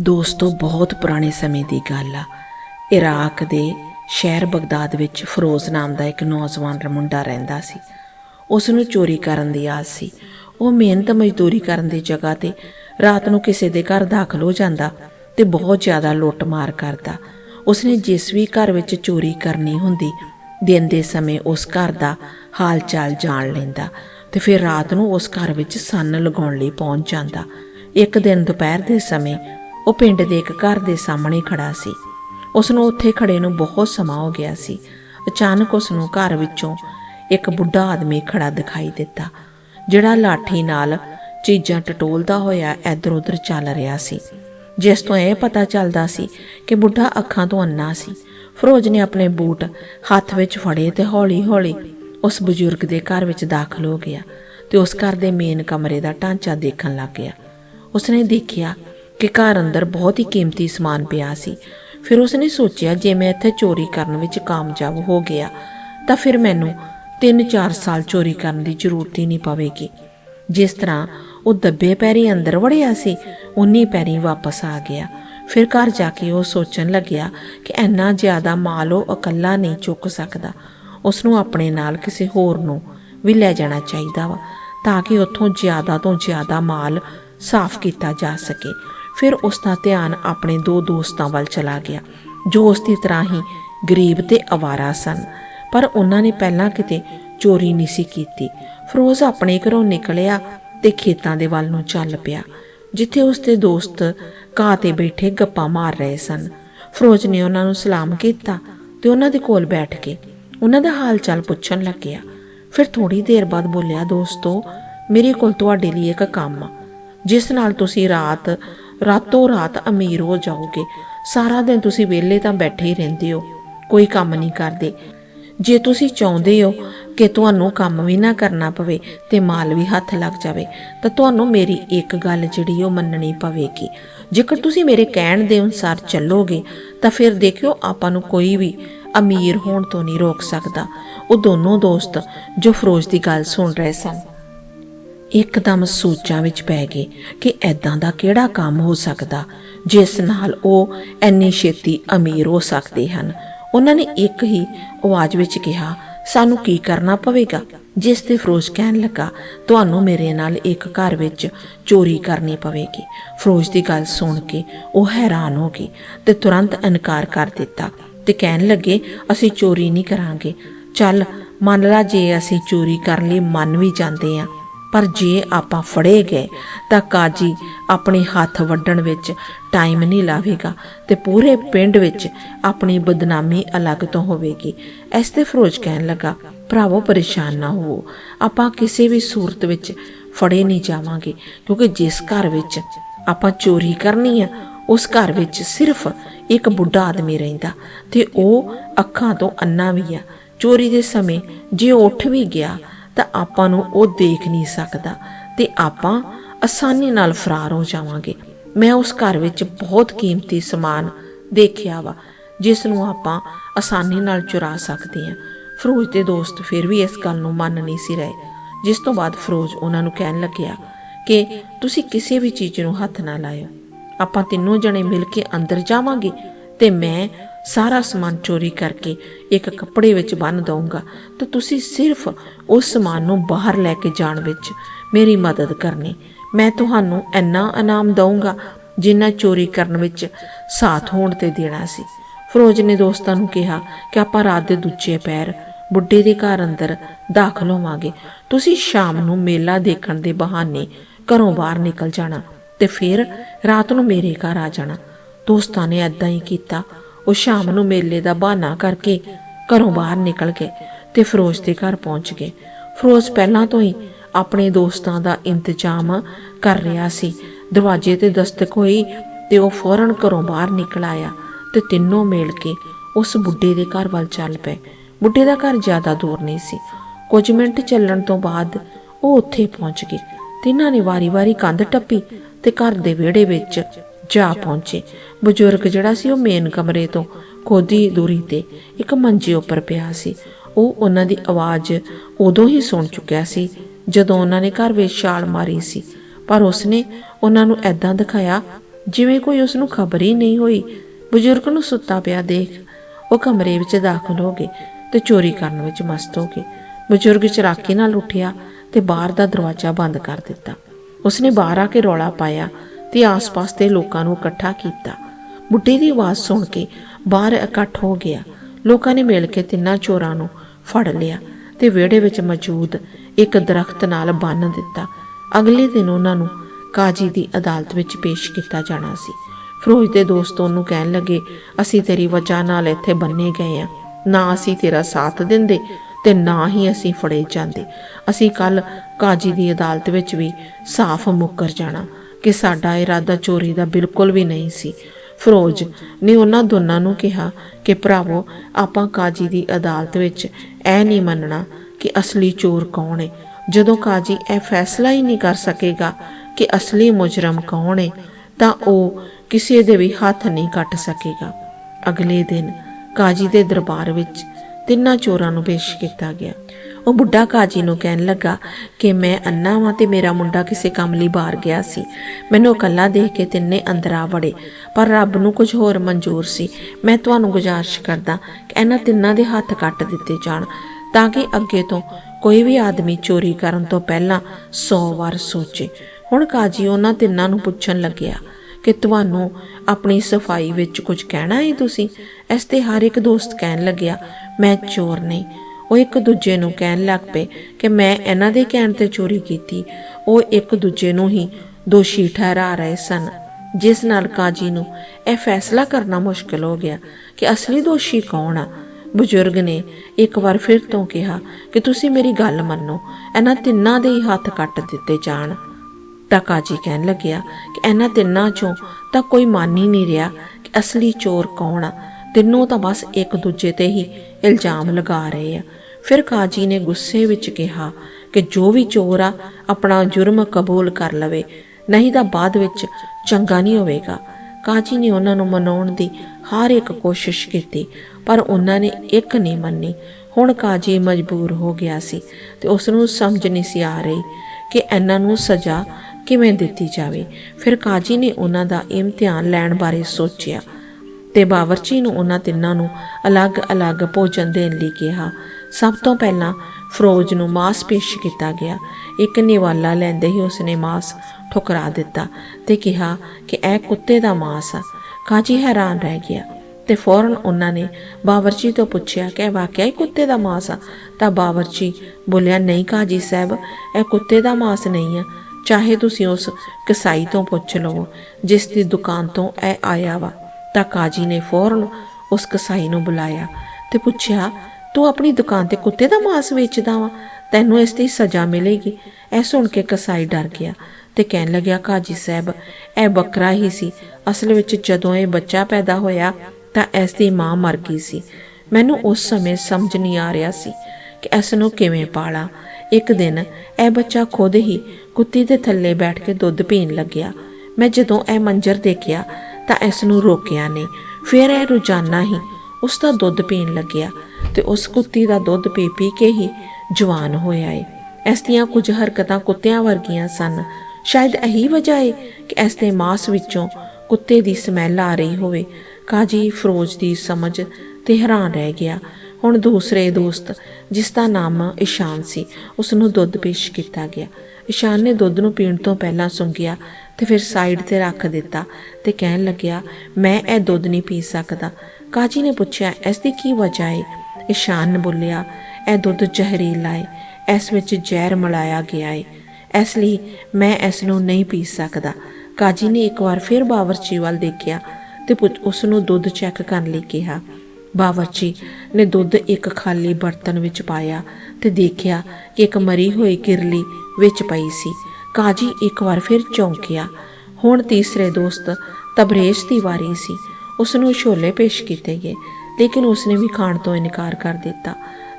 ਦੋਸਤੋ, ਬਹੁਤ ਪੁਰਾਣੇ ਸਮੇਂ ਦੀ ਗੱਲ ਆ। ਇਰਾਕ ਦੇ ਸ਼ਹਿਰ ਬਗਦਾਦ ਵਿੱਚ ਫਰੋਜ਼ ਨਾਮ ਦਾ ਇੱਕ ਨੌਜਵਾਨ ਮੁੰਡਾ ਰਹਿੰਦਾ ਸੀ। ਉਸ ਨੂੰ ਚੋਰੀ ਕਰਨ ਦੀ ਆਸ ਸੀ। ਉਹ ਮਿਹਨਤ ਮਜ਼ਦੂਰੀ ਕਰਨ ਦੀ ਜਗ੍ਹਾ ਤੇ ਰਾਤ ਨੂੰ ਕਿਸੇ ਦੇ ਘਰ ਦਾਖਲ ਹੋ ਜਾਂਦਾ ਤੇ ਬਹੁਤ ਜ਼ਿਆਦਾ ਲੁੱਟ-ਮਾਰ ਕਰਦਾ। ਉਸਨੇ ਜਿਸ ਵੀ ਘਰ ਵਿੱਚ ਚੋਰੀ ਕਰਨੀ ਹੁੰਦੀ, ਦਿਨ ਦੇ ਸਮੇਂ ਉਸ ਘਰ ਦਾ ਹਾਲ ਚਾਲ ਜਾਣ ਲੈਂਦਾ ਤੇ ਫਿਰ ਰਾਤ ਨੂੰ ਉਸ ਘਰ ਵਿੱਚ ਸੰਨ ਲਗਾਉਣ ਲਈ ਪਹੁੰਚ ਜਾਂਦਾ। ਇੱਕ ਦਿਨ ਦੁਪਹਿਰ ਦੇ ਸਮੇਂ ਉਹ ਪਿੰਡ ਦੇ ਇੱਕ ਘਰ ਦੇ ਸਾਹਮਣੇ ਖੜਾ ਸੀ। ਉਸ ਨੂੰ ਉੱਥੇ ਖੜੇ ਨੂੰ ਬਹੁਤ ਸਮਾਂ ਹੋ ਗਿਆ ਸੀ। ਅਚਾਨਕ ਉਸ ਨੂੰ ਘਰ ਵਿੱਚੋਂ ਇੱਕ ਬੁੱਢਾ ਆਦਮੀ ਖੜਾ ਦਿਖਾਈ ਦਿੱਤਾ, ਜਿਹੜਾ ਲਾਠੀ ਨਾਲ ਚੀਜ਼ਾਂ ਟਟੋਲਦਾ ਹੋਇਆ ਇੱਧਰ ਉੱਧਰ ਚੱਲ ਰਿਹਾ ਸੀ। ਜਿਸ ਤੋਂ ਇਹ ਪਤਾ ਚੱਲਦਾ ਸੀ ਕਿ ਬੁੱਢਾ ਅੱਖਾਂ ਤੋਂ ਅੰਨਾ ਸੀ। ਫਰੋਜ਼ ਨੇ ਆਪਣੇ ਬੂਟ ਹੱਥ ਵਿੱਚ ਫੜੇ ਤੇ ਹੌਲੀ-ਹੌਲੀ ਉਸ ਬਜ਼ੁਰਗ ਦੇ ਘਰ ਵਿੱਚ ਦਾਖਲ ਹੋ ਗਿਆ ਤੇ ਉਸ ਘਰ ਦੇ ਮੇਨ ਕਮਰੇ ਦਾ ਢਾਂਚਾ ਦੇਖਣ ਲੱਗ ਗਿਆ। ਉਸਨੇ ਦੇਖਿਆ ਕਿ ਘਰ ਅੰਦਰ ਬਹੁਤ ਹੀ ਕੀਮਤੀ ਸਮਾਨ ਪਿਆ ਸੀ। ਫਿਰ ਉਸਨੇ ਸੋਚਿਆ, ਜੇ ਮੈਂ ਇੱਥੇ ਚੋਰੀ ਕਰਨ ਵਿੱਚ ਕਾਮਯਾਬ ਹੋ ਗਿਆ, ਤਾਂ ਫਿਰ ਮੈਨੂੰ 3-4 ਸਾਲ ਚੋਰੀ ਕਰਨ ਦੀ ਜ਼ਰੂਰਤ ਹੀ ਨਹੀਂ ਪਵੇਗੀ। ਜਿਸ ਤਰ੍ਹਾਂ ਉਹ ਦੱਬੇ ਪੈਰੀ ਅੰਦਰ ਵੜਿਆ ਸੀ, ਉਨੀ ਪੈਰੀ ਵਾਪਸ ਆ ਗਿਆ। ਫਿਰ ਘਰ ਜਾ ਕੇ ਉਹ ਸੋਚਣ ਲੱਗਿਆ ਕਿ ਇੰਨਾ ਜ਼ਿਆਦਾ ਮਾਲ ਉਹ ਇਕੱਲਾ ਨਹੀਂ ਚੁੱਕ ਸਕਦਾ। ਉਸ ਨੂੰ ਆਪਣੇ ਨਾਲ ਕਿਸੇ ਹੋਰ ਨੂੰ ਵੀ ਲੈ ਜਾਣਾ ਚਾਹੀਦਾ ਵਾ, ਤਾਂ ਕਿ ਉੱਥੋਂ ਜ਼ਿਆਦਾ ਤੋਂ ਜ਼ਿਆਦਾ ਮਾਲ ਸਾਫ਼ ਕੀਤਾ ਜਾ ਸਕੇ। ਫਿਰ ਉਸ ਦਾ ਧਿਆਨ ਆਪਣੇ ਦੋ ਦੋਸਤਾਂ ਵੱਲ ਚਲਾ ਗਿਆ, ਜੋ ਉਸ ਦੀ ਤਰ੍ਹਾਂ ਹੀ ਗਰੀਬ ਤੇ ਅਵਾਰਾ ਸਨ। ਪਰ ਉਹਨਾਂ ਨੇ ਪਹਿਲਾਂ ਕਿਤੇ ਚੋਰੀ ਨਹੀਂ ਸੀ ਕੀਤੀ। ਫਰੋਜ਼ ਆਪਣੇ ਘਰੋਂ ਨਿਕਲਿਆ ਤੇ ਖੇਤਾਂ ਦੇ ਵੱਲ ਨੂੰ ਚੱਲ ਪਿਆ, ਜਿੱਥੇ ਉਸ ਦੇ ਦੋਸਤ ਘਾਹ ਤੇ ਬੈਠੇ ਗੱਪਾਂ ਮਾਰ ਰਹੇ ਸਨ। ਫਰੋਜ਼ ਨੇ ਉਹਨਾਂ ਨੂੰ ਸਲਾਮ ਕੀਤਾ ਤੇ ਉਹਨਾਂ ਦੇ ਕੋਲ ਬੈਠ ਕੇ ਉਹਨਾਂ ਦਾ ਹਾਲ ਚਾਲ ਪੁੱਛਣ ਲੱਗਿਆ। ਫਿਰ ਥੋੜੀ ਦੇਰ ਬਾਅਦ ਬੋਲਿਆ, ਦੋਸਤੋ, ਮੇਰੇ ਕੋਲ ਤੁਹਾਡੇ ਲਈ ਇੱਕ ਕੰਮ ਆ। ਜਿਸ ਨਾਲ ਤੁਸੀਂ ਰਾਤ ਰਾਤੋਂ ਰਾਤ ਅਮੀਰ ਹੋ ਜਾਓਗੇ। ਸਾਰਾ ਦਿਨ ਤੁਸੀਂ ਵਿਹਲੇ ਤਾਂ ਬੈਠੇ ਹੀ ਰਹਿੰਦੇ ਹੋ। ਕੋਈ ਕੰਮ ਨਹੀਂ ਕਰਦੇ। ਜੇ ਤੁਸੀਂ ਚਾਹੁੰਦੇ ਹੋ ਕਿ ਤੁਹਾਨੂੰ ਕੰਮ ਵੀ ਨਾ ਕਰਨਾ ਪਵੇ ਤੇ ਮਾਲ ਵੀ ਹੱਥ ਲੱਗ ਜਾਵੇ, ਤਾਂ ਤੁਹਾਨੂੰ ਮੇਰੀ ਇੱਕ ਗੱਲ ਜਿਹੜੀ ਉਹ ਮੰਨਣੀ ਪਵੇਗੀ। ਜੇਕਰ ਤੁਸੀਂ ਮੇਰੇ ਕਹਿਣ ਦੇ ਅਨੁਸਾਰ ਚੱਲੋਗੇ, ਤਾਂ ਫਿਰ ਦੇਖਿਓ ਆਪਾਂ ਨੂੰ ਕੋਈ ਵੀ ਅਮੀਰ ਹੋਣ ਤੋਂ ਨਹੀਂ ਰੋਕ ਸਕਦਾ। ਉਹ ਦੋਨੋਂ ਦੋਸਤ ਜੋ ਫਰੋਜ਼ ਦੀ ਗੱਲ ਸੁਣ ਰਹੇ ਸਨ। ਇੱਕਦਮ ਸੋਚਾਂ ਵਿੱਚ ਪੈ ਗਏ ਕਿ ਐਦਾਂ ਦਾ ਕਿਹੜਾ ਕੰਮ ਹੋ ਸਕਦਾ, ਜਿਸ ਨਾਲ ਉਹ ਐਨੀ ਛੇਤੀ ਅਮੀਰ ਹੋ ਸਕਦੇ ਹਨ। ਉਹਨਾਂ ਨੇ ਇੱਕ ਹੀ ਆਵਾਜ਼ ਵਿੱਚ ਕਿਹਾ, ਸਾਨੂੰ ਕੀ ਕਰਨਾ ਪਵੇਗਾ? ਜਿਸ ਤੇ ਫਰੋਜ਼ ਕਹਿਣ ਲੱਗਾ, ਤੁਹਾਨੂੰ ਮੇਰੇ ਨਾਲ ਇੱਕ ਘਰ ਵਿੱਚ ਚੋਰੀ ਕਰਨੀ ਪਵੇਗੀ। ਫਰੋਜ਼ ਦੀ ਗੱਲ ਸੁਣ ਕੇ ਉਹ ਹੈਰਾਨ ਹੋ ਗਈ ਤੇ ਤੁਰੰਤ ਇਨਕਾਰ ਕਰ ਦਿੱਤਾ ਤੇ ਕਹਿਣ ਲੱਗੇ, ਅਸੀਂ ਚੋਰੀ ਨਹੀਂ ਕਰਾਂਗੇ। ਚੱਲ, ਮੰਨ ਲਾ ਜੇ ਅਸੀਂ ਚੋਰੀ ਕਰਨ ਲਈ ਮੰਨ ਵੀ ਜਾਂਦੇ ਆ ਪਰ ਜੇ ਆਪਾਂ ਫੜੇ ਗਏ, ਤਾਂ ਕਾਜੀ ਆਪਣੇ ਹੱਥ ਵੱਢਣ ਵਿੱਚ ਟਾਈਮ ਨਹੀਂ ਲਾਵੇਗਾ ਤੇ ਪੂਰੇ ਪਿੰਡ ਵਿੱਚ ਆਪਣੀ ਬਦਨਾਮੀ ਅਲੱਗ ਤੋਂ ਹੋਵੇਗੀ। ਇਸ ਤੇ ਫਰੋਜ਼ ਕਹਿਣ ਲੱਗਾ, ਭਰਾਵੋ, ਪਰੇਸ਼ਾਨ ਨਾ ਹੋਵੋ। ਆਪਾਂ ਕਿਸੇ ਵੀ ਸੂਰਤ ਵਿੱਚ ਫੜੇ ਨਹੀਂ ਜਾਵਾਂਗੇ, ਕਿਉਂਕਿ ਜਿਸ ਘਰ ਵਿੱਚ ਆਪਾਂ ਚੋਰੀ ਕਰਨੀ ਆ, ਉਸ ਘਰ ਵਿੱਚ ਸਿਰਫ ਇੱਕ ਬੁੱਢਾ ਆਦਮੀ ਰਹਿੰਦਾ ਤੇ ਉਹ ਅੱਖਾਂ ਤੋਂ ਅੰਨਾ ਵੀ ਆ। ਚੋਰੀ ਦੇ ਸਮੇਂ ਜੇ ਉਹ ਉੱਠ ਵੀ ਗਿਆ ਤਾਂ ਆਪਾਂ ਨੂੰ ਉਹ ਦੇਖ ਨਹੀਂ ਸਕਦਾ ਤੇ ਆਪਾਂ ਆਸਾਨੀ ਨਾਲ ਫਰਾਰ ਹੋ ਜਾਵਾਂਗੇ। ਮੈਂ ਉਸ ਘਰ ਵਿੱਚ ਬਹੁਤ ਕੀਮਤੀ ਸਮਾਨ ਦੇਖਿਆ ਵਾ, ਜਿਸ ਨੂੰ ਆਪਾਂ ਆਸਾਨੀ ਨਾਲ ਚੁਰਾ ਸਕਦੇ ਹਾਂ। ਫਰੋਜ਼ ਦੇ ਦੋਸਤ ਫਿਰ ਵੀ ਇਸ ਗੱਲ ਨੂੰ ਮੰਨ ਨਹੀਂ ਸੀ ਰਹੇ, ਜਿਸ ਤੋਂ ਬਾਅਦ ਫਰੋਜ਼ ਉਹਨਾਂ ਨੂੰ ਕਹਿਣ ਲੱਗਿਆ ਕਿ ਤੁਸੀਂ ਕਿਸੇ ਵੀ ਚੀਜ਼ ਨੂੰ ਹੱਥ ਨਾ ਲਾਇਓ। ਆਪਾਂ ਤਿੰਨੋਂ ਜਣੇ ਮਿਲ ਕੇ ਅੰਦਰ ਜਾਵਾਂਗੇ ਤੇ ਮੈਂ ਸਾਰਾ ਸਮਾਨ ਚੋਰੀ ਕਰਕੇ ਇੱਕ ਕੱਪੜੇ ਵਿੱਚ ਬੰਨ ਦਊਂਗਾ, ਤਾਂ ਤੁਸੀਂ ਸਿਰਫ ਉਸ ਸਮਾਨ ਨੂੰ ਬਾਹਰ ਲੈ ਕੇ ਜਾਣ ਵਿੱਚ ਮੇਰੀ ਮਦਦ ਕਰਨੀ। ਮੈਂ ਤੁਹਾਨੂੰ ਇੰਨਾ ਇਨਾਮ ਦਊਂਗਾ ਜਿੰਨਾ ਚੋਰੀ ਕਰਨ ਵਿੱਚ ਸਾਥ ਹੋਣ ਤੇ ਦੇਣਾ ਸੀ। ਫਰੋਜ਼ ਨੇ ਦੋਸਤਾਂ ਨੂੰ ਕਿਹਾ ਕਿ ਆਪਾਂ ਰਾਤ ਦੇ ਦੂਜੇ ਪੈਰ ਬੁੱਢੇ ਦੇ ਘਰ ਅੰਦਰ ਦਾਖਲ ਹੋਵਾਂਗੇ। ਤੁਸੀਂ ਸ਼ਾਮ ਨੂੰ ਮੇਲਾ ਦੇਖਣ ਦੇ ਬਹਾਨੇ ਘਰੋਂ ਬਾਹਰ ਨਿਕਲ ਜਾਣਾ ਤੇ ਫਿਰ ਰਾਤ ਨੂੰ ਮੇਰੇ ਘਰ ਆ ਜਾਣਾ। ਦੋਸਤਾਂ ਨੇ ਐਦਾਂ ਹੀ ਕੀਤਾ। ਉਹ ਸ਼ਾਮ ਨੂੰ ਮੇਲੇ ਦਾ ਬਹਾਨਾ ਕਰਕੇ ਘਰੋਂ ਬਾਹਰ ਨਿਕਲ ਗਏ ਤੇ ਫਿਰੋਜ਼ ਦੇ ਘਰ ਪਹੁੰਚ ਗਏ। ਫਿਰੋਜ਼ ਪਹਿਲਾਂ ਤੋਂ ਹੀ ਆਪਣੇ ਦੋਸਤਾਂ ਦਾ ਇੰਤਜ਼ਾਮ ਕਰ ਰਿਹਾ ਸੀ। ਦਰਵਾਜ਼ੇ ਤੇ ਦਸਤਕ ਹੋਈ ਤੇ ਉਹ ਫੌਰਨ ਘਰੋਂ ਬਾਹਰ ਨਿਕਲ ਆਇਆ ਤੇ ਤਿੰਨੋਂ ਮਿਲ ਕੇ ਉਸ ਬੁੱਢੇ ਦੇ ਘਰ ਵੱਲ ਚੱਲ ਪਏ। ਬੁੱਢੇ ਦਾ ਘਰ ਜ਼ਿਆਦਾ ਦੂਰ ਨਹੀਂ ਸੀ। ਕੁਝ ਮਿੰਟ ਚੱਲਣ ਤੋਂ ਬਾਅਦ ਉਹ ਉੱਥੇ ਪਹੁੰਚ ਗਏ। ਤਿੰਨਾਂ ਨੇ ਵਾਰੀ-ਵਾਰੀ ਕੰਧ ਟੱਪੀ ਤੇ ਘਰ ਦੇ ਵਿਹੜੇ ਵਿੱਚ ਜਾ ਪਹੁੰਚੇ। ਬਜ਼ੁਰਗ ਜਿਹੜਾ ਸੀ ਉਹ ਮੇਨ ਕਮਰੇ ਤੋਂ ਕੋਦੀ ਦੂਰੀ ਤੇ ਇੱਕ ਮੰਜੇ ਉੱਪਰ ਪਿਆ ਸੀ। ਉਹ ਉਹਨਾਂ ਦੀ ਆਵਾਜ਼ ਉਦੋਂ ਹੀ ਸੁਣ ਚੁੱਕਿਆ ਸੀ ਜਦੋਂ ਉਹਨਾਂ ਨੇ ਘਰ ਵਿੱਚ ਛਾਲ ਮਾਰੀ ਸੀ। ਪਰ ਉਸਨੇ ਉਹਨਾਂ ਨੂੰ ਐਦਾਂ ਦਿਖਾਇਆ ਜਿਵੇਂ ਕੋਈ ਉਸ ਨੂੰ ਖਬਰ ਹੀ ਨਹੀਂ ਹੋਈ। ਬਜ਼ੁਰਗ ਨੂੰ ਸੁੱਤਾ ਪਿਆ ਦੇਖ ਉਹ ਕਮਰੇ ਵਿੱਚ ਦਾਖਲ ਹੋ ਗਏ ਤੇ ਚੋਰੀ ਕਰਨ ਵਿੱਚ ਮਸਤ ਹੋ ਗਏ। ਬਜ਼ੁਰਗ ਚਲਾਕੀ ਨਾਲ ਉੱਠਿਆ ਤੇ ਬਾਹਰ ਦਾ ਦਰਵਾਜ਼ਾ ਬੰਦ ਕਰ ਦਿੱਤਾ। ਉਸਨੇ ਬਾਹਰ ਆ ਕੇ ਰੌਲਾ ਪਾਇਆ ਤੇ ਆਸ-ਪਾਸ ਦੇ ਲੋਕਾਂ ਨੂੰ ਇਕੱਠਾ ਕੀਤਾ। ਬੁੱਢੇ ਦੀ ਆਵਾਜ਼ ਸੁਣ ਕੇ ਬਾਹਰ ਇਕੱਠ ਹੋ ਗਿਆ। ਲੋਕਾਂ ਨੇ ਮਿਲ ਕੇ ਤਿੰਨਾਂ ਚੋਰਾਂ ਨੂੰ ਫੜ ਲਿਆ ਤੇ ਵਿਹੜੇ ਵਿੱਚ ਮੌਜੂਦ ਇੱਕ ਦਰਖਤ ਨਾਲ ਬੰਨ੍ਹ ਦਿੱਤਾ। ਅਗਲੇ ਦਿਨ ਉਹਨਾਂ ਨੂੰ ਕਾਜੀ ਦੀ ਅਦਾਲਤ ਵਿੱਚ ਪੇਸ਼ ਕੀਤਾ ਜਾਣਾ ਸੀ। ਫਰੋਜ਼ ਦੇ ਦੋਸਤ ਉਹਨੂੰ ਕਹਿਣ ਲੱਗੇ, ਅਸੀਂ ਤੇਰੀ ਵਜ੍ਹਾ ਨਾਲ ਇੱਥੇ ਬੰਨੇ ਗਏ ਆ। ਨਾ ਅਸੀਂ ਤੇਰਾ ਸਾਥ ਦਿੰਦੇ ਤੇ ਨਾ ਹੀ ਅਸੀਂ ਫੜੇ ਜਾਂਦੇ। ਅਸੀਂ ਕੱਲ ਕਾਜੀ ਦੀ ਅਦਾਲਤ ਵਿੱਚ ਵੀ ਸਾਫ਼ ਮੁੱਕਰ ਜਾਣਾ। ਕਿ ਸਾਡਾ ਇਰਾਦਾ ਚੋਰੀ ਦਾ ਬਿਲਕੁਲ ਵੀ ਨਹੀਂ ਸੀ। ਫਰੋਜ਼ ਨੇ ਉਹਨਾਂ ਦੋਨਾਂ ਨੂੰ ਕਿਹਾ ਕਿ ਭਰਾਵੋ, ਆਪਾਂ ਕਾਜੀ ਦੀ ਅਦਾਲਤ ਵਿੱਚ ਇਹ ਨਹੀਂ ਮੰਨਣਾ ਕਿ ਅਸਲੀ ਚੋਰ ਕੌਣ ਹੈ ਜਦੋਂ ਕਾਜੀ ਇਹ ਫੈਸਲਾ ਹੀ ਨਹੀਂ ਕਰ ਸਕੇਗਾ ਕਿ ਅਸਲੀ ਮੁਜਰਮ ਕੌਣ ਹੈ ਤਾਂ ਉਹ ਕਿਸੇ ਦੇ ਵੀ ਹੱਥ ਨਹੀਂ ਕੱਟ ਸਕੇਗਾ। ਅਗਲੇ ਦਿਨ ਕਾਜੀ ਦੇ ਦਰਬਾਰ ਵਿੱਚ ਤਿੰਨਾਂ ਚੋਰਾਂ ਨੂੰ ਪੇਸ਼ ਕੀਤਾ ਗਿਆ। ਉਹ ਬੁੱਢਾ ਕਾਜੀ ਨੂੰ ਕਹਿਣ ਲੱਗਾ ਕਿ ਮੈਂ ਅੰਨਾ ਵਾਂ ਤੇ ਮੇਰਾ ਮੁੰਡਾ ਕਿਸੇ ਕੰਮ ਲਈ ਬਾਹਰ ਗਿਆ ਸੀ। ਮੈਨੂੰ ਇਕੱਲਾ ਦੇਖ ਕੇ ਤਿੰਨੇ ਅੰਦਰ ਆ ਵੜੇ, ਪਰ ਰੱਬ ਨੂੰ ਕੁਝ ਹੋਰ ਮਨਜ਼ੂਰ ਸੀ। ਮੈਂ ਤੁਹਾਨੂੰ ਗੁਜ਼ਾਰਿਸ਼ ਕਰਦਾ ਕਿ ਇਹਨਾਂ ਤਿੰਨਾਂ ਦੇ ਹੱਥ ਕੱਟ ਦਿੱਤੇ ਜਾਣ, ਤਾਂ ਕਿ ਅੱਗੇ ਤੋਂ ਕੋਈ ਵੀ ਆਦਮੀ ਚੋਰੀ ਕਰਨ ਤੋਂ ਪਹਿਲਾਂ 100 ਵਾਰ ਸੋਚੇ। ਹੁਣ ਕਾਜੀ ਉਹਨਾਂ ਤਿੰਨਾਂ ਨੂੰ ਪੁੱਛਣ ਲੱਗਿਆ ਕਿ ਤੁਹਾਨੂੰ ਆਪਣੀ ਸਫ਼ਾਈ ਵਿੱਚ ਕੁਝ ਕਹਿਣਾ ਹੈ ਤੁਸੀਂ? ਇਸ ਤੇ ਹਰ ਇੱਕ ਦੋਸਤ ਕਹਿਣ ਲੱਗਿਆ ਮੈਂ ਚੋਰ ਨਹੀਂ। ਉਹ ਇੱਕ ਦੂਜੇ ਨੂੰ ਕਹਿਣ ਲੱਗ ਪਏ ਕਿ ਮੈਂ ਇਹਨਾਂ ਦੇ ਕਹਿਣ ਤੇ ਚੋਰੀ ਕੀਤੀ। ਉਹ ਇੱਕ ਦੂਜੇ ਨੂੰ ਹੀ ਦੋਸ਼ੀ ਠਹਿਰਾ ਰਹੇ ਸਨ, ਜਿਸ ਨਾਲ ਕਾਜੀ ਨੂੰ ਇਹ ਫੈਸਲਾ ਕਰਨਾ ਮੁਸ਼ਕਲ ਹੋ ਗਿਆ ਕਿ ਅਸਲੀ ਦੋਸ਼ੀ ਕੌਣ ਆ। ਬਜ਼ੁਰਗ ਨੇ ਇੱਕ ਵਾਰ ਫਿਰ ਤੋਂ ਕਿਹਾ ਕਿ ਤੁਸੀਂ ਮੇਰੀ ਗੱਲ ਮੰਨੋ, ਇਹਨਾਂ ਤਿੰਨਾਂ ਦੇ ਹੀ ਹੱਥ ਕੱਟ ਦਿੱਤੇ ਜਾਣ। ਤਾਂ ਕਾਜੀ ਕਹਿਣ ਲੱਗਿਆ ਕਿ ਇਹਨਾਂ ਤਿੰਨਾਂ ਚੋਂ ਤਾਂ ਕੋਈ ਮੰਨ ਹੀ ਨਹੀਂ ਰਿਹਾ ਕਿ ਅਸਲੀ ਚੋਰ ਕੌਣ ਆ। ਤਿੰਨੋਂ ਤਾਂ ਬਸ ਇੱਕ ਦੂਜੇ ਤੇ ਹੀ ਇਲਜ਼ਾਮ ਲਗਾ ਰਹੇ ਆ। ਫਿਰ ਕਾਜੀ ਨੇ ਗੁੱਸੇ ਵਿੱਚ ਕਿਹਾ ਕਿ ਜੋ ਵੀ ਚੋਰ ਆ, ਆਪਣਾ ਜੁਰਮ ਕਬੂਲ ਕਰ ਲਵੇ, ਨਹੀਂ ਤਾਂ ਬਾਅਦ ਵਿੱਚ ਚੰਗਾ ਨਹੀਂ ਹੋਵੇਗਾ। ਕਾਜੀ ਨੇ ਉਹਨਾਂ ਨੂੰ ਮਨਾਉਣ ਦੀ ਹਰ ਇੱਕ ਕੋਸ਼ਿਸ਼ ਕੀਤੀ, ਪਰ ਉਹਨਾਂ ਨੇ ਇੱਕ ਨਹੀਂ ਮੰਨੀ। ਹੁਣ ਕਾਜੀ ਮਜਬੂਰ ਹੋ ਗਿਆ ਸੀ ਤੇ ਉਸ ਨੂੰ ਸਮਝ ਨਹੀਂ ਸੀ ਆ ਰਹੀ ਕਿ ਇਹਨਾਂ ਨੂੰ ਸਜ਼ਾ ਕਿਵੇਂ ਦਿੱਤੀ ਜਾਵੇ। ਫਿਰ ਕਾਜੀ ਨੇ ਉਹਨਾਂ ਦਾ ਇਮਤਿਹਾਨ ਲੈਣ ਬਾਰੇ ਸੋਚਿਆ। ਤੇ ਬਾਵਰਚੀ ਨੂੰ ਉਹਨਾਂ ਤਿੰਨਾਂ ਨੂੰ ਅਲੱਗ-ਅਲੱਗ ਭੋਜਨ ਦੇਣ ਲਈ ਕਿਹਾ। ਸਭ ਤੋਂ ਪਹਿਲਾਂ ਫਰੋਜ਼ ਨੂੰ ਮਾਸ ਪੇਸ਼ ਕੀਤਾ ਗਿਆ। ਇੱਕ ਨਿਵਾਲਾ ਲੈਂਦੇ ਹੀ ਉਸਨੇ ਮਾਸ ਠੁਕਰਾ ਦਿੱਤਾ ਤੇ ਕਿਹਾ ਕਿ ਇਹ ਕੁੱਤੇ ਦਾ ਮਾਸ ਆ। ਕਾਜੀ ਹੈਰਾਨ ਰਹਿ ਗਿਆ ਤੇ ਫੌਰਨ ਉਹਨਾਂ ਨੇ ਬਾਵਰਚੀ ਤੋਂ ਪੁੱਛਿਆ ਕਿ ਇਹ ਵਾਕਿਆ ਹੀ ਕੁੱਤੇ ਦਾ ਮਾਸ ਆ? ਤਾਂ ਬਾਵਰਚੀ ਬੋਲਿਆ, ਨਹੀਂ ਕਾਜੀ ਸਾਹਿਬ, ਇਹ ਕੁੱਤੇ ਦਾ ਮਾਸ ਨਹੀਂ ਆ। ਚਾਹੇ ਤੁਸੀਂ ਉਸ ਕਸਾਈ ਤੋਂ ਪੁੱਛ ਲਵੋ, ਜਿਸ ਦੀ ਦੁਕਾਨ ਤੋਂ ਇਹ ਆਇਆ ਵਾ। ਤਾਂ ਕਾਜੀ ਨੇ ਫੌਰਨ ਉਸ ਕਸਾਈ ਨੂੰ ਬੁਲਾਇਆ ਤੇ ਪੁੱਛਿਆ, ਤੂੰ ਆਪਣੀ ਦੁਕਾਨ ਤੇ ਕੁੱਤੇ ਦਾ ਮਾਸ ਵੇਚਦਾ ਵਾ? ਤੈਨੂੰ ਇਸ ਦੀ ਸਜ਼ਾ ਮਿਲੇਗੀ? ਇਹ ਸੁਣ ਕੇ ਕਸਾਈ ਡਰ ਗਿਆ ਤੇ ਕਹਿਣ ਲੱਗਿਆ, ਕਾਜੀ ਸਾਹਿਬ, ਇਹ ਬੱਕਰਾ ਹੀ ਸੀ। ਅਸਲ ਵਿੱਚ ਜਦੋਂ ਇਹ ਬੱਚਾ ਪੈਦਾ ਹੋਇਆ ਤਾਂ ਇਸ ਦੀ ਮਾਂ ਮਰ ਗਈ ਸੀ। ਮੈਨੂੰ ਉਸ ਸਮੇਂ ਸਮਝ ਨਹੀਂ ਆ ਰਿਹਾ ਸੀ ਕਿ ਇਸ ਨੂੰ ਕਿਵੇਂ ਪਾਲਾਂ। ਇੱਕ ਦਿਨ ਇਹ ਬੱਚਾ ਖੁਦ ਹੀ ਕੁੱਤੀ ਦੇ ਥੱਲੇ ਬੈਠ ਕੇ ਦੁੱਧ ਪੀਣ ਲੱਗਿਆ। ਮੈਂ ਜਦੋਂ ਇਹ ਮੰਜ਼ਰ ਦੇਖਿਆ ਤਾਂ ਇਸ ਨੂੰ ਰੋਕਿਆ ਨਹੀਂ। ਫਿਰ ਇਹ ਰੋਜ਼ਾਨਾ ਹੀ ਉਸ ਦਾ ਦੁੱਧ ਪੀਣ ਲੱਗਿਆ ਤੇ ਉਸ ਕੁੱਤੀ ਦਾ ਦੁੱਧ ਪੀ ਪੀ ਕੇ ਹੀ ਜਵਾਨ ਹੋਇਆ ਏ ਇਸ ਦੀਆਂ ਕੁਝ ਹਰਕਤਾਂ ਕੁੱਤਿਆਂ ਵਰਗੀਆਂ ਸਨ। ਸ਼ਾਇਦ ਇਹੀ ਵਜ੍ਹਾ ਏ ਕਿ ਇਸ ਦੇ ਮਾਸ ਵਿੱਚੋਂ ਕੁੱਤੇ ਦੀ ਸਮੈਲ ਆ ਰਹੀ ਹੋਵੇ। ਕਾਜੀ ਫਰੋਜ਼ ਦੀ ਸਮਝ ਤੇ ਹੈਰਾਨ ਰਹਿ ਗਿਆ। ਹੁਣ ਦੂਸਰੇ ਦੋਸਤ, ਜਿਸ ਦਾ ਨਾਮ ਇਸ਼ਾਨ ਸੀ, ਉਸ ਨੂੰ ਦੁੱਧ ਪੇਸ਼ ਕੀਤਾ ਗਿਆ। ਇਸ਼ਾਨ ਨੇ ਦੁੱਧ ਨੂੰ ਪੀਣ ਤੋਂ ਪਹਿਲਾਂ ਸੁੰਘਿਆ ਤੇ ਫਿਰ ਸਾਈਡ ਤੇ ਰੱਖ ਦਿੱਤਾ ਤੇ ਕਹਿਣ ਲੱਗਿਆ, ਮੈਂ ਇਹ ਦੁੱਧ ਨਹੀਂ ਪੀ ਸਕਦਾ। ਕਾਜੀ ਨੇ ਪੁੱਛਿਆ, ਇਸ ਦੀ ਕੀ ਵਜ੍ਹਾ ਹੈ ਇਸ਼ਾਨ ਨੇ ਬੋਲਿਆ, ਇਹ ਦੁੱਧ ਜ਼ਹਿਰੀਲਾ ਹੈ ਇਸ ਵਿੱਚ ਜ਼ਹਿਰ ਮਿਲਾਇਆ ਗਿਆ ਹੈ ਇਸ ਲਈ ਮੈਂ ਇਸ ਨੂੰ ਨਹੀਂ ਪੀ ਸਕਦਾ। ਕਾਜੀ ਨੇ ਇੱਕ ਵਾਰ ਫਿਰ ਬਾਵਰਚੀ ਵੱਲ ਦੇਖਿਆ ਤੇ ਪੁੱਛ- ਉਸ ਨੂੰ ਦੁੱਧ ਚੈੱਕ ਕਰਨ ਲਈ ਕਿਹਾ ਬਾਵਰਚੀ ਨੇ ਦੁੱਧ ਇੱਕ ਖਾਲੀ ਬਰਤਨ ਵਿੱਚ ਪਾਇਆ। ਤੇ ਦੇਖਿਆ ਕਿ ਇੱਕ ਮਰੀ ਹੋਈ ਕਿਰਲੀ ਵਿੱਚ ਪਈ ਸੀ। ਕਾਜੀ ਇੱਕ ਵਾਰ ਫਿਰ ਚੌਂਕਿਆ। ਹੁਣ ਤੀਸਰੇ ਦੋਸਤ ਤਬਰੇਸ਼ ਦੀ ਵਾਰੀ ਸੀ। ਉਸ ਨੂੰ ਛੋਲੇ ਪੇਸ਼ ਕੀਤੇ ਗਏ, ਲੇਕਿਨ ਉਸਨੇ ਵੀ ਖਾਣ ਤੋਂ ਇਨਕਾਰ ਕਰ ਦਿੱਤਾ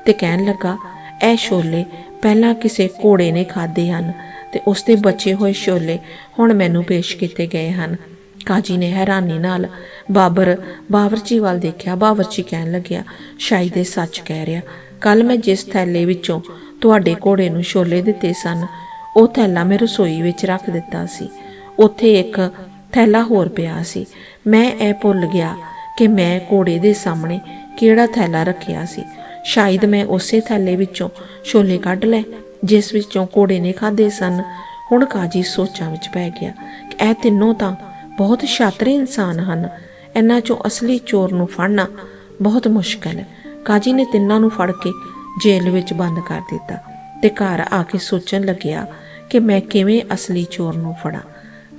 ਤੇ ਕਹਿਣ ਲੱਗਾ, ਇਹ ਛੋਲੇ ਪਹਿਲਾਂ ਕਿਸੇ ਘੋੜੇ ਨੇ ਖਾਦੇ ਹਨ ਤੇ ਉਸ ਦੇ ਬਚੇ ਹੋਏ ਛੋਲੇ ਹੁਣ ਮੈਨੂੰ ਪੇਸ਼ ਕੀਤੇ ਗਏ ਹਨ। ਕਾਜੀ ਨੇ ਹੈਰਾਨੀ ਨਾਲ ਬਾਬਰ ਬਾਵਰਚੀ ਵੱਲ ਦੇਖਿਆ। ਬਾਵਰਚੀ ਕਹਿਣ ਲੱਗਿਆ ਸ਼ਾਇਦ ਇਹ ਸੱਚ ਕਹਿ ਰਿਹਾ। ਕੱਲ ਮੈਂ ਜਿਸ ਥੈਲੇ ਵਿੱਚੋਂ ਤੁਹਾਡੇ ਘੋੜੇ ਨੂੰ ਛੋਲੇ ਦਿੱਤੇ ਸਨ, ਉਹ ਥੈਲਾ ਮੈਂ ਰਸੋਈ ਵਿੱਚ ਰੱਖ ਦਿੱਤਾ ਸੀ। ਉੱਥੇ ਇੱਕ ਥੈਲਾ ਹੋਰ ਪਿਆ ਸੀ। ਮੈਂ ਇਹ ਭੁੱਲ ਗਿਆ ਕਿ ਮੈਂ ਘੋੜੇ ਦੇ ਸਾਹਮਣੇ ਕਿਹੜਾ ਥੈਲਾ ਰੱਖਿਆ ਸੀ। ਸ਼ਾਇਦ ਮੈਂ ਉਸੇ ਥੈਲੇ ਵਿੱਚੋਂ ਛੋਲੇ ਕੱਢ ਲਏ, ਜਿਸ ਵਿੱਚੋਂ ਘੋੜੇ ਨੇ ਖਾਦੇ ਸਨ। ਹੁਣ ਕਾਜੀ ਸੋਚਾਂ ਵਿੱਚ ਪੈ ਗਿਆ ਕਿ ਇਹ ਤਿੰਨੋਂ ਤਾਂ ਬਹੁਤ ਸ਼ਾਤਰੇ ਇਨਸਾਨ ਹਨ। ਇਹਨਾਂ ਚੋਂ ਅਸਲੀ ਚੋਰ ਨੂੰ ਫੜਨਾ ਬਹੁਤ ਮੁਸ਼ਕਲ ਹੈ। ਕਾਜੀ ਨੇ ਤਿੰਨਾਂ ਨੂੰ ਫੜ ਕੇ ਜੇਲ੍ਹ ਵਿੱਚ ਬੰਦ ਕਰ ਦਿੱਤਾ ਤੇ ਘਰ ਆ ਕੇ ਸੋਚਣ ਲੱਗਿਆ ਕਿ ਮੈਂ ਕਿਵੇਂ ਅਸਲੀ ਚੋਰ ਨੂੰ ਫੜਾਂ।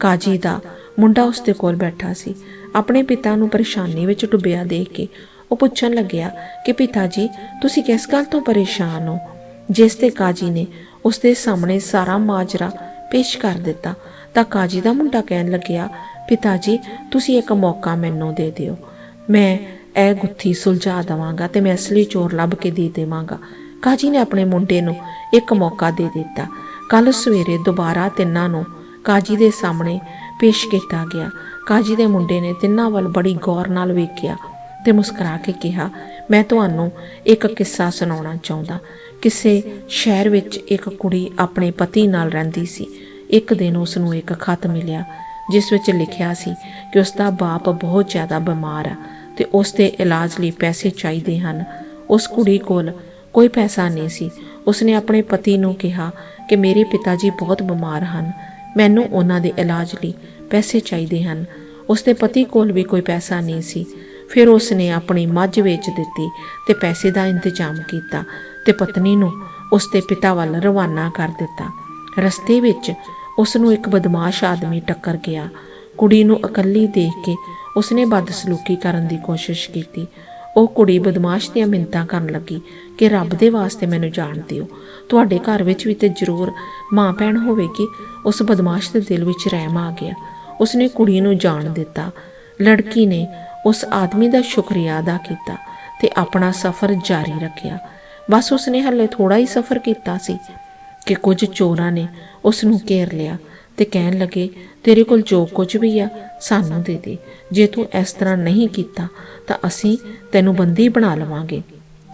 ਕਾਜੀ ਦਾ ਮੁੰਡਾ ਉਸ ਦੇ ਕੋਲ ਬੈਠਾ ਸੀ। ਆਪਣੇ ਪਿਤਾ ਨੂੰ ਪਰੇਸ਼ਾਨੀ ਵਿੱਚ ਡੁੱਬਿਆ ਦੇਖ ਕੇ ਉਹ ਪੁੱਛਣ ਲੱਗਿਆ ਕਿ, ਪਿਤਾ ਜੀ, ਤੁਸੀਂ ਕਿਸ ਗੱਲ ਤੋਂ ਪਰੇਸ਼ਾਨ ਹੋ? ਜਿਸ ਤੇ ਕਾਜੀ ਨੇ ਉਸ ਦੇ ਸਾਹਮਣੇ ਸਾਰਾ ਮਾਜਰਾ ਪੇਸ਼ ਕਰ ਦਿੱਤਾ ਤਾਂ ਕਾਜੀ ਦਾ ਮੁੰਡਾ ਕਹਿਣ ਲੱਗਿਆ, ਪਿਤਾ ਜੀ, ਤੁਸੀਂ ਇੱਕ ਮੌਕਾ ਮੈਨੂੰ ਦੇ ਦਿਓ। ਮੈਂ ਇਹ ਗੁੱਥੀ ਸੁਲਝਾ ਦਵਾਂਗਾ ਤੇ ਮੈਂ ਅਸਲੀ ਚੋਰ ਲੱਭ ਕੇ ਦੇ ਦੇਵਾਂਗਾ। ਕਾਜੀ ਨੇ ਆਪਣੇ ਮੁੰਡੇ ਨੂੰ ਇੱਕ ਮੌਕਾ ਦੇ ਦਿੱਤਾ। ਕੱਲ ਸਵੇਰੇ ਦੁਬਾਰਾ ਤਿੰਨਾਂ ਨੂੰ ਕਾਜੀ ਦੇ ਸਾਹਮਣੇ ਪੇਸ਼ ਕੀਤਾ ਗਿਆ। ਕਾਜੀ ਦੇ ਮੁੰਡੇ ਨੇ ਤਿੰਨਾਂ ਵੱਲ ਬੜੀ ਗੌਰ ਨਾਲ ਵੇਖਿਆ ਤੇ ਮੁਸਕਰਾ ਕੇ ਕਿਹਾ, ਮੈਂ ਤੁਹਾਨੂੰ ਇੱਕ ਕਿੱਸਾ ਸੁਣਾਉਣਾ ਚਾਹੁੰਦਾ। ਕਿਸੇ ਸ਼ਹਿਰ ਵਿੱਚ ਇੱਕ ਕੁੜੀ ਆਪਣੇ ਪਤੀ ਨਾਲ ਰਹਿੰਦੀ ਸੀ। ਇੱਕ ਦਿਨ ਉਸ ਨੂੰ ਇੱਕ ਖਤ ਮਿਲਿਆ, ਜਿਸ ਵਿੱਚ ਲਿਖਿਆ ਸੀ ਕਿ ਉਸ ਦਾ ਬਾਪ ਬਹੁਤ ਜ਼ਿਆਦਾ ਬਿਮਾਰ ਆ। ਤੇ ਉਸ ਦੇ ਇਲਾਜ ਲਈ ਪੈਸੇ ਚਾਹੀਦੇ ਹਨ। ਉਸ ਕੁੜੀ ਕੋਲ ਕੋਈ ਪੈਸਾ ਨਹੀਂ ਸੀ। ਉਸਨੇ ਆਪਣੇ ਪਤੀ ਨੂੰ ਕਿਹਾ ਕਿ ਮੇਰੇ ਪਿਤਾ ਜੀ ਬਹੁਤ ਬਿਮਾਰ ਹਨ। ਮੈਨੂੰ ਉਹਨਾਂ ਦੇ ਇਲਾਜ ਲਈ ਪੈਸੇ ਚਾਹੀਦੇ ਹਨ। ਉਸ ਦੇ ਪਤੀ ਕੋਲ ਵੀ ਕੋਈ ਪੈਸਾ ਨਹੀਂ ਸੀ। ਫਿਰ ਉਸਨੇ ਆਪਣੀ ਮੱਝ ਵੇਚ ਦਿੱਤੀ ਤੇ ਪੈਸੇ ਦਾ ਇੰਤਜ਼ਾਮ ਕੀਤਾ ਤੇ ਪਤਨੀ ਨੂੰ ਉਸ ਦੇ ਪਿਤਾ ਵੱਲ ਰਵਾਨਾ ਕਰ ਦਿੱਤਾ। ਰਸਤੇ ਵਿੱਚ ਉਸ ਨੂੰ ਇੱਕ ਬਦਮਾਸ਼ ਆਦਮੀ ਟੱਕਰ ਗਿਆ। ਕੁੜੀ ਨੂੰ ਇਕੱਲੀ ਦੇਖ ਕੇ ਉਸਨੇ ਬਦਸਲੂਕੀ ਕਰਨ ਦੀ ਕੋਸ਼ਿਸ਼ ਕੀਤੀ। ਉਹ ਕੁੜੀ ਬਦਮਾਸ਼ ਦੀਆਂ ਮਿੰਤਾਂ ਕਰਨ ਲੱਗੀ ਕਿ ਰੱਬ ਦੇ ਵਾਸਤੇ ਮੈਨੂੰ ਜਾਣ ਦਿਓ। ਤੁਹਾਡੇ ਘਰ ਵਿੱਚ ਵੀ ਤੇ ਜ਼ਰੂਰ ਮਾਂ ਭੈਣ ਹੋਵੇਗੀ। ਉਸ ਬਦਮਾਸ਼ ਦੇ ਦਿਲ ਵਿੱਚ ਰਹਿਮ ਆ ਗਿਆ। ਉਸਨੇ ਕੁੜੀ ਨੂੰ ਜਾਣ ਦਿੱਤਾ। ਲੜਕੀ ਨੇ ਉਸ ਆਦਮੀ ਦਾ ਸ਼ੁਕਰੀਆ ਅਦਾ ਕੀਤਾ ਤੇ ਆਪਣਾ ਸਫ਼ਰ ਜਾਰੀ ਰੱਖਿਆ। ਬਸ ਉਸਨੇ ਹੱਲੇ ਥੋੜਾ ਹੀ ਸਫ਼ਰ ਕੀਤਾ ਸੀ ਕਿ ਕੁਝ ਚੋਰਾਂ ਨੇ ਉਸ ਨੂੰ ਘੇਰ ਲਿਆ। ਤੇ ਕਹਿਣ ਲੱਗੇ, ਤੇਰੇ ਕੋਲ ਜੋ ਕੁਝ ਵੀ ਆ, ਸਾਨੂੰ ਦੇ ਦੇ। ਜੇ ਤੂੰ ਇਸ ਤਰ੍ਹਾਂ ਨਹੀਂ ਕੀਤਾ, ਤਾਂ ਅਸੀਂ ਤੈਨੂੰ ਬੰਦੀ ਬਣਾ ਲਵਾਂਗੇ।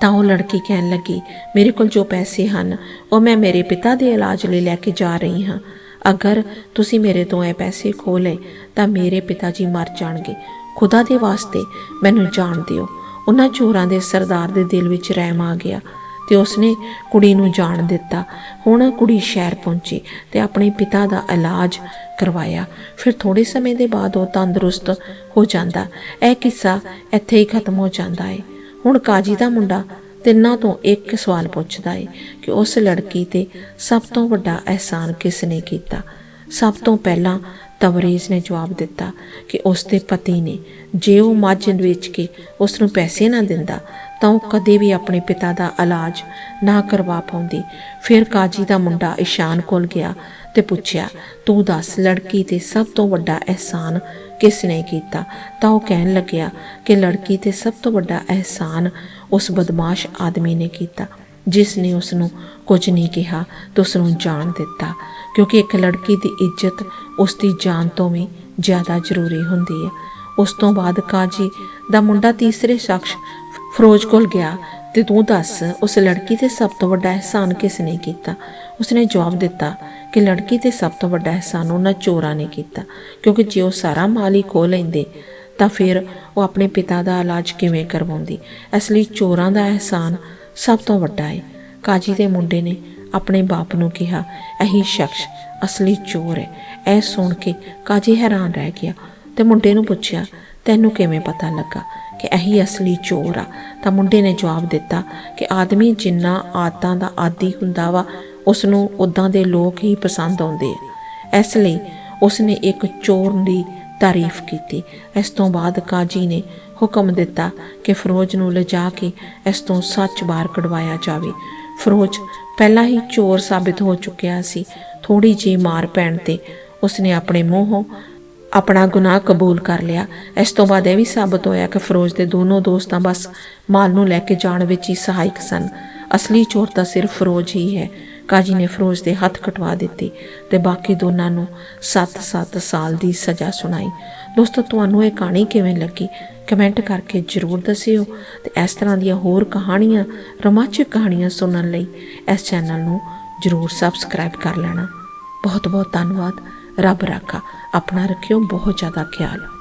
ਤਾਂ ਉਹ ਲੜਕੀ ਕਹਿਣ ਲੱਗੀ, ਮੇਰੇ ਕੋਲ ਜੋ ਪੈਸੇ ਹਨ, ਉਹ ਮੈਂ ਮੇਰੇ ਪਿਤਾ ਦੇ ਇਲਾਜ ਲਈ ਲੈ ਕੇ ਜਾ ਰਹੀ ਹਾਂ। ਅਗਰ ਤੁਸੀਂ ਮੇਰੇ ਤੋਂ ਇਹ ਪੈਸੇ ਖੋਹ ਲਏ ਤਾਂ ਮੇਰੇ ਪਿਤਾ ਜੀ ਮਰ ਜਾਣਗੇ। ਖੁਦਾ ਦੇ ਵਾਸਤੇ ਮੈਨੂੰ ਜਾਣ ਦਿਓ। ਉਹਨਾਂ ਚੋਰਾਂ ਦੇ ਸਰਦਾਰ ਦੇ ਦਿਲ ਵਿੱਚ ਰਹਿਮ ਆ ਗਿਆ। ਤੇ ਉਸਨੇ ਕੁੜੀ ਨੂੰ ਜਾਣ ਦਿੱਤਾ। ਹੁਣ ਕੁੜੀ ਸ਼ਹਿਰ ਪਹੁੰਚੀ ਤੇ ਆਪਣੇ ਪਿਤਾ ਦਾ ਇਲਾਜ ਕਰਵਾਇਆ। ਫਿਰ ਥੋੜੇ ਸਮੇਂ ਦੇ ਬਾਅਦ ਉਹ ਤੰਦਰੁਸਤ ਹੋ ਜਾਂਦਾ। ਇਹ ਕਿੱਸਾ ਇੱਥੇ ਹੀ ਖਤਮ ਹੋ ਜਾਂਦਾ ਹੈ ਹੁਣ ਕਾਜੀ ਦਾ ਮੁੰਡਾ ਤਿੰਨਾਂ ਤੋਂ ਇੱਕ ਸਵਾਲ ਪੁੱਛਦਾ ਹੈ ਕਿ ਉਸ ਲੜਕੀ ਤੇ ਸਭ ਤੋਂ ਵੱਡਾ ਅਹਿਸਾਨ ਕਿਸ ਨੇ ਕੀਤਾ? ਸਭ ਤੋਂ ਪਹਿਲਾਂ ਤਵਰੇਜ਼ ਨੇ ਜਵਾਬ ਦਿੱਤਾ ਕਿ ਉਸ ਦੇ ਪਤੀ ਨੇ। ਜੇ ਉਹ ਮੱਝ ਵੇਚ ਕੇ ਉਸ ਨੂੰ ਪੈਸੇ ਨਾ ਦਿੰਦਾ ਤਾਂ ਉਹ ਕਦੇ ਵੀ ਆਪਣੇ ਪਿਤਾ ਦਾ ਇਲਾਜ ਨਾ ਕਰਵਾ ਪਾਉਂਦੀ। ਫਿਰ ਕਾਜੀ ਦਾ ਮੁੰਡਾ ਇਸ਼ਾਨ ਕੋਲ ਗਿਆ ਤੇ ਪੁੱਛਿਆ, ਤੂੰ ਦੱਸ, ਲੜਕੀ ਤੇ ਸਭ ਤੋਂ ਵੱਡਾ ਅਹਿਸਾਨ ਕਿਸ ਨੇ ਕੀਤਾ? ਤਾਂ ਉਹ ਕਹਿਣ ਲੱਗਿਆ ਕਿ ਲੜਕੀ ਤੇ ਸਭ ਤੋਂ ਵੱਡਾ ਅਹਿਸਾਨ ਉਸ ਬਦਮਾਸ਼ ਆਦਮੀ ਨੇ ਕੀਤਾ, ਜਿਸ ਨੇ ਉਸ ਨੂੰ ਕੁਝ ਨਹੀਂ ਕਿਹਾ ਤੇ ਉਸ ਨੂੰ ਜਾਣ ਦਿੱਤਾ, ਕਿਉਂਕਿ ਇੱਕ ਲੜਕੀ ਦੀ ਇੱਜ਼ਤ ਉਸ ਦੀ ਜਾਨ ਤੋਂ ਵੀ ਜ਼ਿਆਦਾ ਜ਼ਰੂਰੀ ਹੁੰਦੀ ਹੈ। ਉਸ ਤੋਂ ਬਾਅਦ ਕਾਜੀ ਦਾ ਮੁੰਡਾ ਤੀਸਰੇ ਸ਼ਖਸ ਫਰੋਜ਼ ਕੋਲ ਗਿਆ ਤੇ ਤੂੰ ਦੱਸ, ਉਸ ਲੜਕੀ ਤੇ ਸਭ ਤੋਂ ਵੱਡਾ ਅਹਿਸਾਨ ਕਿਸ ਨੇ ਕੀਤਾ? ਉਸਨੇ ਜਵਾਬ ਦਿੱਤਾ ਕਿ ਲੜਕੀ ਤੇ ਸਭ ਤੋਂ ਵੱਡਾ ਅਹਿਸਾਨ ਉਹਨਾਂ ਚੋਰਾਂ ਨੇ ਕੀਤਾ, ਕਿਉਂਕਿ ਜੇ ਉਹ ਸਾਰਾ ਮਾਲ ਹੀ ਖੋਹ ਲੈਂਦੇ, ਤਾਂ ਫਿਰ ਉਹ ਆਪਣੇ ਪਿਤਾ ਦਾ ਇਲਾਜ ਕਿਵੇਂ ਕਰਵਾਉਂਦੀ? ਇਸ ਲਈ ਚੋਰਾਂ ਦਾ ਅਹਿਸਾਨ ਸਭ ਤੋਂ ਵੱਡਾ ਹੈ ਕਾਜੀ ਦੇ ਮੁੰਡੇ ਨੇ ਆਪਣੇ ਬਾਪ ਨੂੰ ਕਿਹਾ, ਇਹੀ ਸ਼ਖਸ ਅਸਲੀ ਚੋਰ ਹੈ ਇਹ ਸੁਣ ਕੇ ਕਾਜੀ ਹੈਰਾਨ ਰਹਿ ਗਿਆ ਤੇ ਮੁੰਡੇ ਨੂੰ ਪੁੱਛਿਆ, ਤੈਨੂੰ ਕਿਵੇਂ ਪਤਾ ਲੱਗਾ? ਕਿ ਇਹੀ ਅਸਲੀ ਚੋਰ ਆ। ਤਾਂ ਮੁੰਡੇ ਨੇ ਜਵਾਬ ਦਿੱਤਾ ਕਿ ਆਦਮੀ ਜਿੰਨਾ ਆਦਤਾਂ ਦਾ ਆਦੀ ਹੁੰਦਾ ਵਾ ਉਸ ਨੂੰ ਉਦਾਂ ਦੇ ਲੋਕ ਹੀ ਪਸੰਦ ਆਉਂਦੇ ਆ। ਇਸ ਲਈ ਉਸ ਨੇ ਇੱਕ ਚੋਰ ਦੀ ਤਾਰੀਫ ਕੀਤੀ। ਇਸ ਤੋਂ ਬਾਅਦ ਕਾਜੀ ਨੇ ਹੁਕਮ ਦਿੱਤਾ ਕਿ ਫਰੋਜ਼ ਨੂੰ ਲਿਜਾ ਕੇ ਇਸ ਤੋਂ ਸੱਚ ਬਾਹਰ ਕਢਵਾਇਆ ਜਾਵੇ। ਫਰੋਜ਼ ਪਹਿਲਾਂ ਹੀ ਚੋਰ ਸਾਬਿਤ ਹੋ ਚੁੱਕਿਆ ਸੀ। ਥੋੜੀ ਜਿਹੀ ਮਾਰ ਪੈਣ ਤੇ ਉਸਨੇ ਆਪਣੇ ਮੂੰਹੋਂ ਆਪਣਾ ਗੁਨਾਹ ਕਬੂਲ ਕਰ ਲਿਆ। ਇਸ ਤੋਂ ਬਾਅਦ ਇਹ ਵੀ ਸਾਬਤ ਹੋਇਆ ਕਿ ਫਰੋਜ਼ ਦੇ ਦੋਨੋਂ ਦੋਸਤਾਂ ਬਸ ਮਾਲ ਨੂੰ ਲੈ ਕੇ ਜਾਣ ਵਿੱਚ ਹੀ ਸਹਾਇਕ ਸਨ। ਅਸਲੀ ਚੋਰ ਤਾਂ ਸਿਰਫ ਫਰੋਜ਼ ਹੀ ਹੈ। ਕਾਜੀ ਨੇ ਫਰੋਜ਼ ਦੇ ਹੱਥ ਕਟਵਾ ਦਿੱਤੇ ਤੇ ਬਾਕੀ ਦੋਨਾਂ ਨੂੰ 7-7 ਸਾਲ ਦੀ ਸਜ਼ਾ ਸੁਣਾਈ। ਦੋਸਤੋ, ਤੁਹਾਨੂੰ ਇਹ ਕਹਾਣੀ ਕਿਵੇਂ ਲੱਗੀ? ਕਮੈਂਟ ਕਰਕੇ ਜਰੂਰ ਦੱਸਿਓ ਤੇ ਇਸ ਤਰ੍ਹਾਂ ਦੀਆਂ ਹੋਰ ਕਹਾਣੀਆਂ, ਰੋਮਾਂਚਕ ਕਹਾਣੀਆਂ ਸੁਣਨ ਲਈ ਇਸ ਚੈਨਲ ਨੂੰ ਜਰੂਰ ਸਬਸਕ੍ਰਾਈਬ ਕਰ ਲੈਣਾ। ਬਹੁਤ ਬਹੁਤ ਧੰਨਵਾਦ। ਰੱਬ ਰਾਖਾ ਆਪਣਾ ਰੱਖਿਓ ਬਹੁਤ ਜ਼ਿਆਦਾ ਖਿਆਲ।